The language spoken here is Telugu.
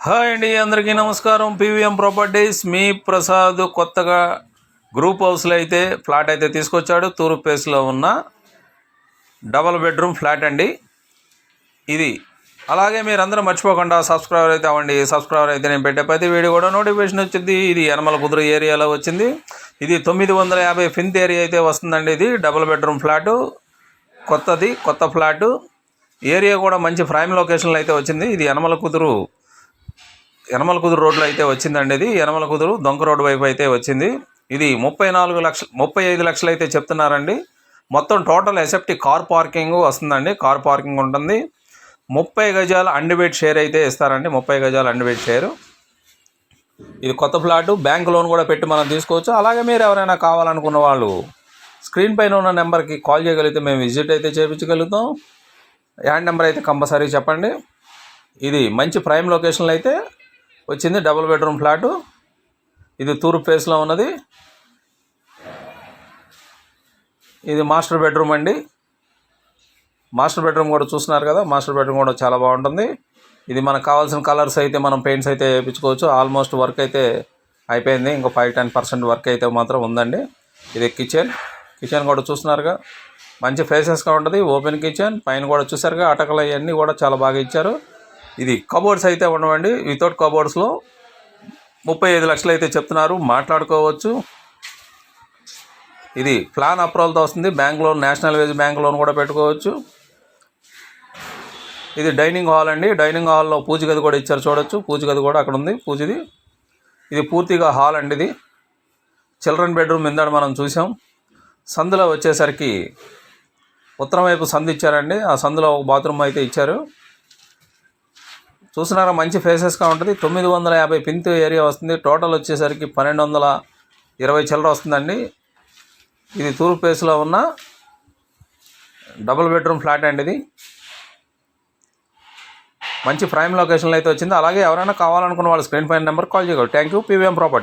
హాయ్ అండి అందరికీ నమస్కారం. పీవీఎం ప్రాపర్టీస్ మీ ప్రసాద్ కొత్తగా గ్రూప్ హౌస్లో అయితే ఫ్లాట్ అయితే తీసుకొచ్చాడు. తూర్పు ప్లేస్లో ఉన్న డబల్ బెడ్రూమ్ ఫ్లాట్ అండి ఇది. అలాగే మీరందరూ మర్చిపోకుండా సబ్స్క్రైబర్ అయితే అవ్వండి. సబ్స్క్రైబర్ అయితే నేను పెట్టే ప్రతి వీడియో కూడా నోటిఫికేషన్ వచ్చింది. ఇది యనమల కుదురు ఏరియాలో వచ్చింది. ఇది తొమ్మిది వందల యాభై ఫిన్త్ ఏరియా అయితే వస్తుందండి ఇది. Double bedroom flat. కొత్తది కొత్త ఫ్లాటు. ఏరియా కూడా మంచి ప్రైమ్ లొకేషన్లో అయితే వచ్చింది. ఇది యనమల కుదురు యనమల కుదురు రోడ్లో అయితే వచ్చిందండి ఇది. యనమల కుదురు దొంక రోడ్డు వైపు అయితే వచ్చింది. ఇది ముప్పై నాలుగు లక్షలు ముప్పై ఐదు లక్షలు అయితే చెప్తున్నారండి. మొత్తం టోటల్ ఎసెప్టి కార్ పార్కింగ్ వస్తుందండి. కార్ పార్కింగ్ ఉంటుంది. ముప్పై గజాల అండిబేట్ షేర్ అయితే ఇస్తారండి. ముప్పై గజాల అండిబేట్ షేరు. ఇది కొత్త ఫ్లాటు. బ్యాంక్ లోన్ కూడా పెట్టి మనం తీసుకోవచ్చు. అలాగే మీరు ఎవరైనా కావాలనుకున్న వాళ్ళు స్క్రీన్ పైన ఉన్న నెంబర్కి కాల్ చేయగలిగితే మేము విజిట్ అయితే చేయించగలుగుతాం యాడ్ నెంబర్ అయితే కంపల్సరీ చెప్పండి. ఇది మంచి ప్రైమ్ లొకేషన్లో అయితే వచ్చింది డబుల్ బెడ్రూమ్ ఫ్లాటు. ఇది తూర్పు ఫేస్లో ఉన్నది. ఇది మాస్టర్ బెడ్రూమ్ అండి. మాస్టర్ బెడ్రూమ్ కూడా చూస్తున్నారు కదా మాస్టర్ బెడ్రూమ్ కూడా చాలా బాగుంటుంది. ఇది మనకు కావాల్సిన కలర్స్ అయితే మనం పెయింట్స్ అయితే వేయించుకోవచ్చు. ఆల్మోస్ట్ వర్క్ అయితే అయిపోయింది. ఇంకో ఫైవ్ టెన్ పర్సెంట్ వర్క్ అయితే మాత్రం ఉందండి. ఇది కిచెన్. కిచెన్ కూడా చూస్తున్నారుగా. మంచి ఫేసెస్గా ఉంటుంది. Open kitchen. పైన కూడా చూసారుగా. అటకలు అవన్నీ కూడా చాలా బాగా ఇచ్చారు. ఇది కబోర్డ్స్ అయితే ఉండవండి. వితౌట్ కబోర్డ్స్లో ముప్పై ఐదు లక్షలు అయితే చెప్తున్నారు. మాట్లాడుకోవచ్చు. ఇది ప్లాన్ అప్రూవల్తో వస్తుంది. Bank loan national wage bank loan కూడా పెట్టుకోవచ్చు. ఇది డైనింగ్ హాల్ అండి. డైనింగ్ హాల్లో పూజ గది కూడా ఇచ్చారు చూడొచ్చు. పూజ గది కూడా అక్కడ ఉంది. పూజది. ఇది పూర్తిగా హాల్ అండి ఇది. చిల్డ్రన్ బెడ్రూమ్ ఇందాడు మనం చూసాం సందులో వచ్చేసరికి ఉత్తరం వైపు సందు ఇచ్చారండి. ఆ సందులో ఒక బాత్రూమ్ అయితే ఇచ్చారు. చూస్తున్నారా? మంచి ఫేసెస్గా ఉంటుంది. తొమ్మిది వందల యాభై పింత్ ఏరియా వస్తుంది. టోటల్ వచ్చేసరికి పన్నెండు వందల ఇరవై చిల్లర వస్తుందండి. ఇది తూర్పు ఫేస్లో ఉన్న డబుల్ బెడ్రూమ్ ఫ్లాట్ అండి ఇది. మంచి ప్రైమ్ లొకేషన్లో అయితే వచ్చింది. అలాగే ఎవరైనా కావాలనుకున్న వాళ్ళ స్క్రీన్ పైన నెంబర్ కాల్ చేయగలరు. Thank you PVM property.